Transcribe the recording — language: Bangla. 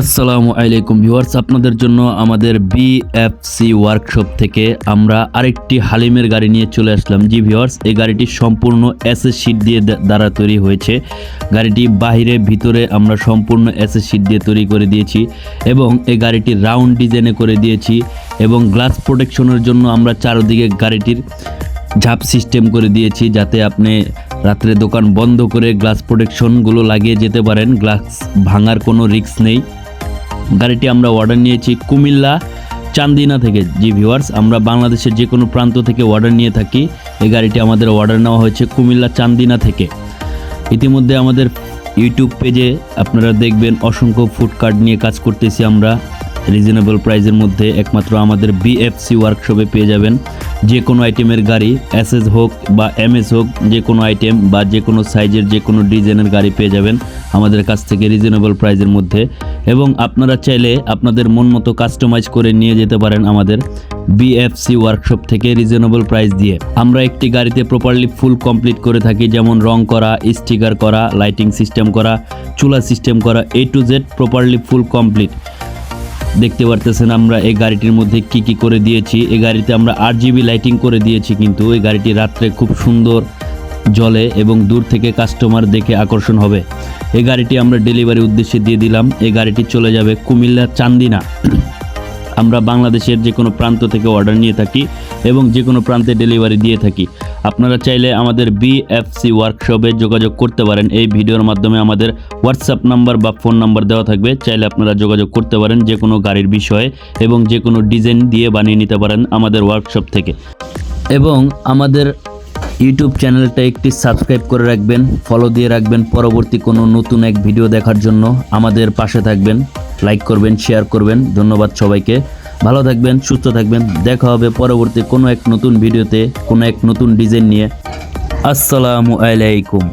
আসসালামু আলাইকুম ভিউয়ার্স, আপনাদের জন্য আমাদের বিএফসি ওয়ার্কশপ থেকে আমরা আরেকটি হালিমের গাড়ি নিয়ে চলে আসলাম। জি ভিউয়ার্স, এই গাড়িটি সম্পূর্ণ এসএস শিট দিয়ে দ্বারা তৈরি হয়েছে। গাড়িটি বাহিরে, ভিতরে আমরা সম্পূর্ণ এসএস শিট দিয়ে তৈরি করে দিয়েছি এবং এই গাড়িটি রাউন্ড ডিজাইনে করে দিয়েছি এবং গ্লাস প্রোটেকশনের জন্য আমরা চারদিকে গাড়িটির ঝাপ সিস্টেম করে দিয়েছি যাতে আপনি রাত্রে দোকান বন্ধ করে গ্লাস প্রোটেকশনগুলো লাগিয়ে যেতে পারেন। গ্লাস ভাঙার কোনো রিস্ক নেই। গাড়িটি আমরা অর্ডার নিয়েছি কুমিল্লা চান্দিনা থেকে। জি ভিউয়ার্স আমরা বাংলাদেশের যে কোনো প্রান্ত থেকে অর্ডার নিয়ে থাকি। এই গাড়িটি আমাদের অর্ডার নেওয়া হয়েছে কুমিল্লা চান্দিনা থেকে। ইতিমধ্যে আমাদের ইউটিউব পেজে আপনারা দেখবেন অসংখ্য ফুড কার্ড নিয়ে কাজ করতেছি আমরা। রিজনেবল প্রাইজের মধ্যে একমাত্র আমাদের বিএফসি ওয়ার্কশপে পেয়ে যাবেন। যে কোনো আইটেমের গাড়ি এসএস হোক বা এমএস হোক, যে কোনো আইটেম বা যে কোনো সাইজের যে কোনো ডিজাইনের গাড়ি পেয়ে যাবেন আমাদের কাছ থেকে রিজনেবল প্রাইজের মধ্যে। এবং আপনারা চাইলে আপনাদের মন মতো কাস্টমাইজ করে নিয়ে যেতে পারেন আমাদের বিএফসি ওয়ার্কশপ থেকে রিজনেবল প্রাইস দিয়ে। আমরা একটি গাড়িতে প্রপারলি ফুল কমপ্লিট করে থাকি, যেমন রং করা স্টিকার করা লাইটিং সিস্টেম করা, চুলা সিস্টেম করা A to Z properly full complete দেখতে পারতেছেন আমরা এই গাড়িটির মধ্যে কি কি করে দিয়েছি। এই গাড়িতে আমরা আট জিবি লাইটিং করে দিয়েছি কিন্তু এই গাড়িটি রাত্রে খুব সুন্দর জলে এবং দূর থেকে কাস্টমার দেখে আকর্ষণ হবে। এই গাড়িটি আমরা ডেলিভারি উদ্দেশ্যে দিয়ে দিলাম। এই গাড়িটি চলে যাবে কুমিল্লা চান্দিনা। আমরা বাংলাদেশের যে কোনো প্রান্ত থেকে অর্ডার নিয়ে থাকি এবং যে কোনো প্রান্তে ডেলিভারি দিয়ে থাকি। আপনারা চাইলে আমাদের বিএফসি ওয়ার্কশপে যোগাযোগ করতে পারেন। এই ভিডিওর মাধ্যমে আমাদের হোয়াটসঅ্যাপ নাম্বার বা ফোন নাম্বার দেওয়া থাকবে। চাইলে আপনারা যোগাযোগ করতে পারেন যে কোনো গাড়ির বিষয়ে এবং যে কোনো ডিজাইন দিয়ে বানিয়ে নিতে পারেন আমাদের ওয়ার্কশপ থেকে। এবং আমাদের ইউটিউব চ্যানেলটা একটি সাবস্ক্রাইব করে রাখবেন ফলো দিয়ে রাখবেন। পরবর্তী কোনো নতুন এক ভিডিও দেখার জন্য আমাদের পাশে থাকবেন। লাইক করবেন শেয়ার করবেন। ধন্যবাদ সবাইকে। ভালো থাকবেন, সুস্থ থাকবেন। দেখা হবে পরবর্তী কোনো এক নতুন ভিডিওতে, কোনো এক নতুন ডিজাইন নিয়ে। আসসালামু আলাইকুম।